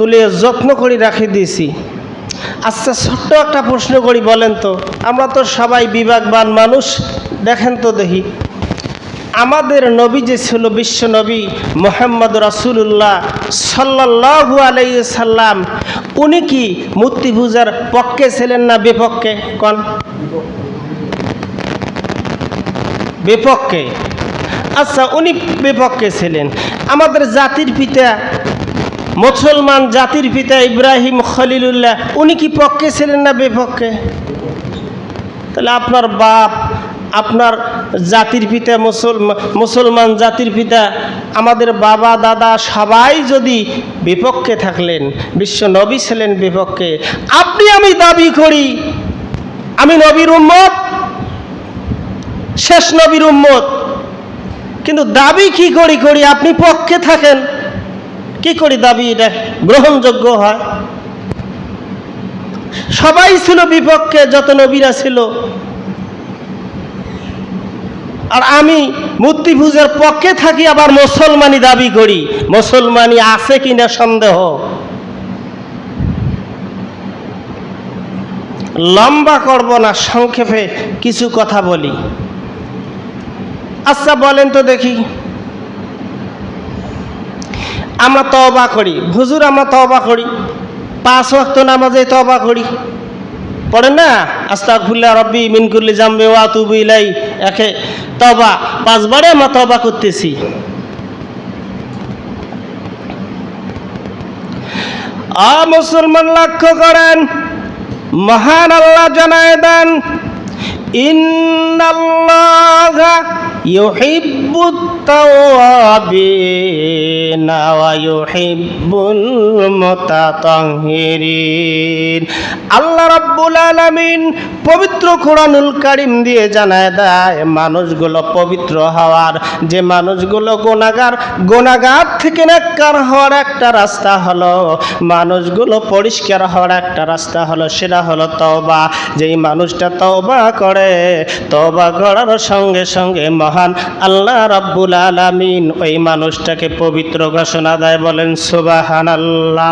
তুলে যত্ন করে রাখি দিয়েছি। আচ্ছা ছোট্ট একটা প্রশ্ন করি, বলেন তো। আমরা তো সবাই বিভাগবান মানুষ, দেখেন তো দেখি। আমাদের নবী যে ছিল বিশ্ব নবী মোহাম্মদ রাসুল্লাহ সাল্লাহু সাল্লাম উনি কি মূর্তি পূজার পক্ষে ছিলেন না বিপক্ষে? কন? বিপক্ষে। আচ্ছা উনি বিপক্ষে ছিলেন। আমাদের জাতির পিতা মুসলমান জাতির পিতা ইব্রাহিম খলিলুল্লাহ, উনি কি পক্ষে ছিলেন না বিপক্ষে? তাহলে আপনার বাপ, আপনার জাতির পিতা মুসলমান মুসলমান জাতির পিতা, আমাদের বাবা, দাদা সবাই যদি বিপক্ষে থাকলেন, বিশ্ব নবী ছিলেন বিপক্ষে, আপনি আমি দাবি করি, আমি নবীর উম্মত, শেষ নবীর উম্মত। কিন্তু দাবি কি করি করি আপনি পক্ষে থাকেন? কি করি দাবি এটা? গ্রহণযোগ্য হয়। সবাই ছিল বিপক্ষে, যত নবীরা ছিল। আর আমি মূর্তি পূজার পক্ষে থাকি, আবার মুসলমানি দাবি করি। মুসলমানি আছে কিনা সন্দেহ। লম্বা করব না, সংক্ষেপে কিছু কথা বলি। আচ্ছা বলেন তো দেখি। আমরা তবা করি। হুজুর, আমরা তবা করি। পাঁচ ওয়াক্ত নামাজে তবা করি। পড়ে না? আস্তাগফিরুল্লাহ রব্বি মিন কুল্লি জামবি ওয়া আতুবু ইলাই একে তবা পাঁচবারে আমরা তবা করতেছি। আ মুসলমান লক্ষ্য করেন, মহান আল্লাহ জানায় দেন আল্লাহ পবিত্র কোরআনুল কারীম দিয়ে জানায় দেয়, মানুষগুলো পবিত্র হওয়ার, যে মানুষগুলো গোনাগার গোনাগার থেকে নেককার হওয়ার একটা রাস্তা হলো, মানুষগুলো পরিষ্কার হওয়ার একটা রাস্তা হলো, সেটা হলো তওবা। যেই মানুষটা তওবা করে, তওবা করার সঙ্গে সঙ্গে মহান আল্লাহ রাব্বুল আলামিন ওই মানুষটাকে পবিত্র ঘোষণা দেয়, বলেন, সুবহানাল্লাহ।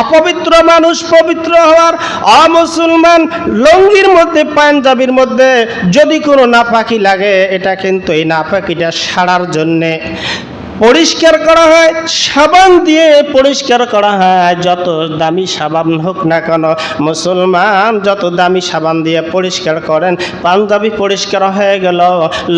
অপবিত্র মানুষ পবিত্র হওয়ার অমুসলমান লঙ্গির মধ্যে, পাঞ্জাবির মধ্যে যদি কোনো নাপাকি লাগে, এটা কিন্তু এই নাপাকিটা সারার জন্যে। পরিষ্কার করা হয়, সাবান দিয়ে পরিষ্কার করা হয়। যত দামি সাবান হোক না কেন, মুসলমান যত দামি সাবান দিয়ে পরিষ্কার করেন, পাঞ্জাবি পরিষ্কার হয়ে গেল,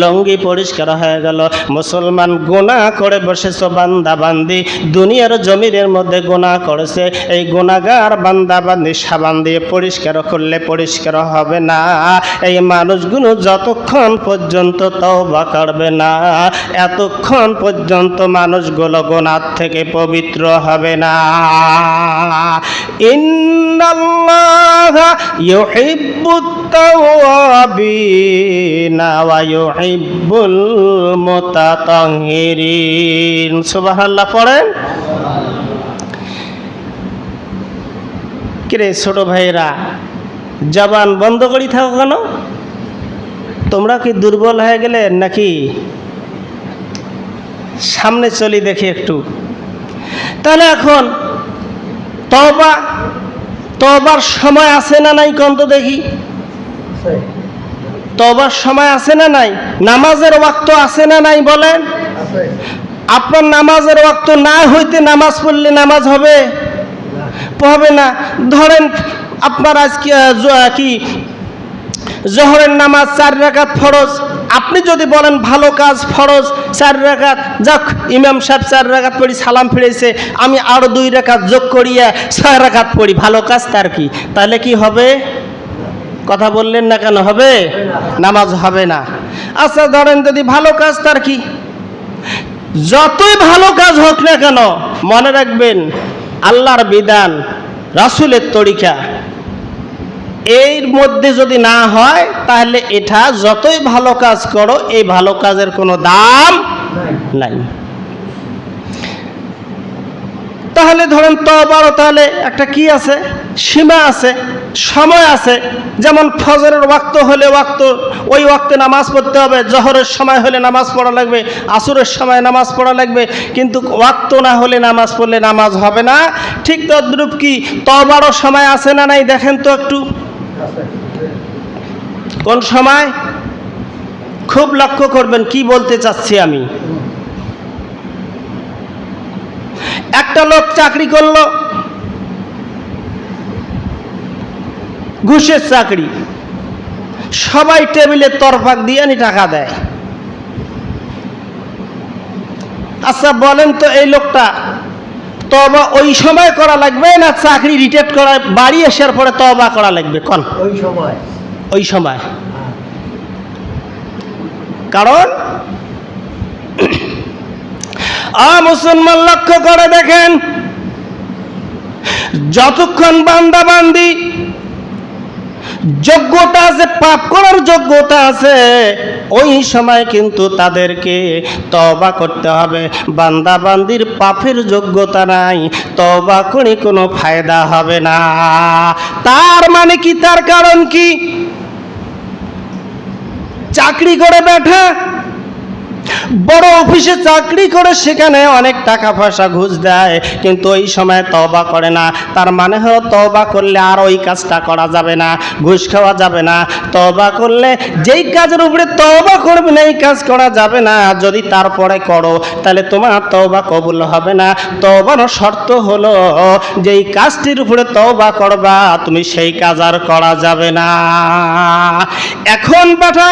লঙ্গি পরিষ্কার হয়ে গেল। মুসলমান গোনা করে বসেছ বান্দা বান্দি দুনিয়ার জমিনের মধ্যে গোনা করেছে। এই গোনাগার বান্দা বান্দি সাবান দিয়ে পরিষ্কার করলে পরিষ্কার হবে না। এই মানুষগুলো যতক্ষণ পর্যন্ত তওবা করবে না, এতক্ষণ পর্যন্ত মানুষগুলো গোনার থেকে পবিত্র হবে না। ইন্নাল্লাহা ইউহিব্বুত তাওয়াবিনা ওয়া ইউহিব্বুল মুতাতাহহিরিন সুবহানাল্লাহ, পড়েন। কিরে ছোট ভাইরা জবান বন্ধ করি থাকো কেন? তোমরা কি দুর্বল হয়ে গেলে নাকি সামনে চলি দেখি একটু। তাহলে এখন তবা তবার সময় আছে না নাই কন্ত দেখি? তবার সময় আছে না নাই? নামাজের ওয়াক্ত আছে না নাই বলেন? আপনার নামাজের ওয়াক্ত না হইতে নামাজ পড়লে নামাজ হবে? হবে না। ধরেন আপনার আজকে কি জহরের নামাজ চার রাকাত ফরজ। আপনি যদি বলেন ভালো কাজ ফরজ, চার রাকাত, যাক, ইমাম সাহেব চার রাকাত পড়ি, সালাম ফিরেছে আমি আরও দুই রাকাত যোগ করিয়া ছয় রাকাত পড়ি, ভালো কাজ তার কি? তাহলে কি হবে? কথা বললেন না কেন? হবে? নামাজ হবে না। আচ্ছা ধরেন যদি ভালো কাজ তার কি? যতই ভালো কাজ হোক না কেন, মনে রাখবেন, আল্লাহর বিধান, রাসুলের তরিকা। এর মধ্যে যদি না হয়, তাহলে এটা যতই ভালো কাজ করো, এই ভালো কাজের কোনো দাম নাই। তাহলে ধরেন তবারও তাহলে একটা কি আছে? সীমা আছে, সময় আছে। যেমন ফজরের ওয়াক্ত হলে ওয়াক্ত, ওই ওয়াক্তে নামাজ পড়তে হবে। জহরের সময় হলে নামাজ পড়া লাগবে, আসরের সময় নামাজ পড়া লাগবে। কিন্তু ওয়াক্ত না হলে নামাজ পড়লে নামাজ হবে না। ঠিক তদ্রূপ কি? তবারও সময় আছে না নাই? দেখেন তো একটু। কোন সময়? খুব লক্ষ্য করবেন কি বলতে চাচ্ছি আমি। একটা লোক চাকরি করল। ঘুষের চাকরি। সবাই টেবিলে তরফাক দিয়ে নি টাকা দেয়। আচ্ছা বলেন তো এই লোকটা তবা ওই সময় করা লাগবে না? চাকরি রিটায়ার করা বাড়ি আসার পরে তবা করা লাগবে কন? ওই সময়। ওই সময়। কারণ আ মুসলমান লক্ষ্য করে দেখেন যতক্ষণ বান্দা বান্দি পাপ করার যোগ্যতা আছে, ওই সময় কিন্তু তাদেরকে তবা করতে হবে। বান্দা বান্দির পাপের যোগ্যতা নাই তবা করে কোনো ফায়দা হবে না। তার মানে কি? তার কারণ কি? চাকরি করে বেঠা বড় অফিসে চাকরি করে সেখানে অনেক টাকা পয়সা ঘুষ দেয়, কিন্তু ওই সময় তবা করে না। তার মানে হলো তবা করলে আর ওই কাজটা করা যাবে না, ঘুষ খাওয়া যাবে না। তবা করলে যেই কাজের উপরে তবা করবে না, এই কাজ করা যাবে না। যদি তারপরে করো, তাহলে তোমার তবা কবুল হবে না। তবার শর্ত হলো যেই কাজটির উপরে তবা করবা, তুমি সেই কাজ আর করা যাবে না। এখন পাঠা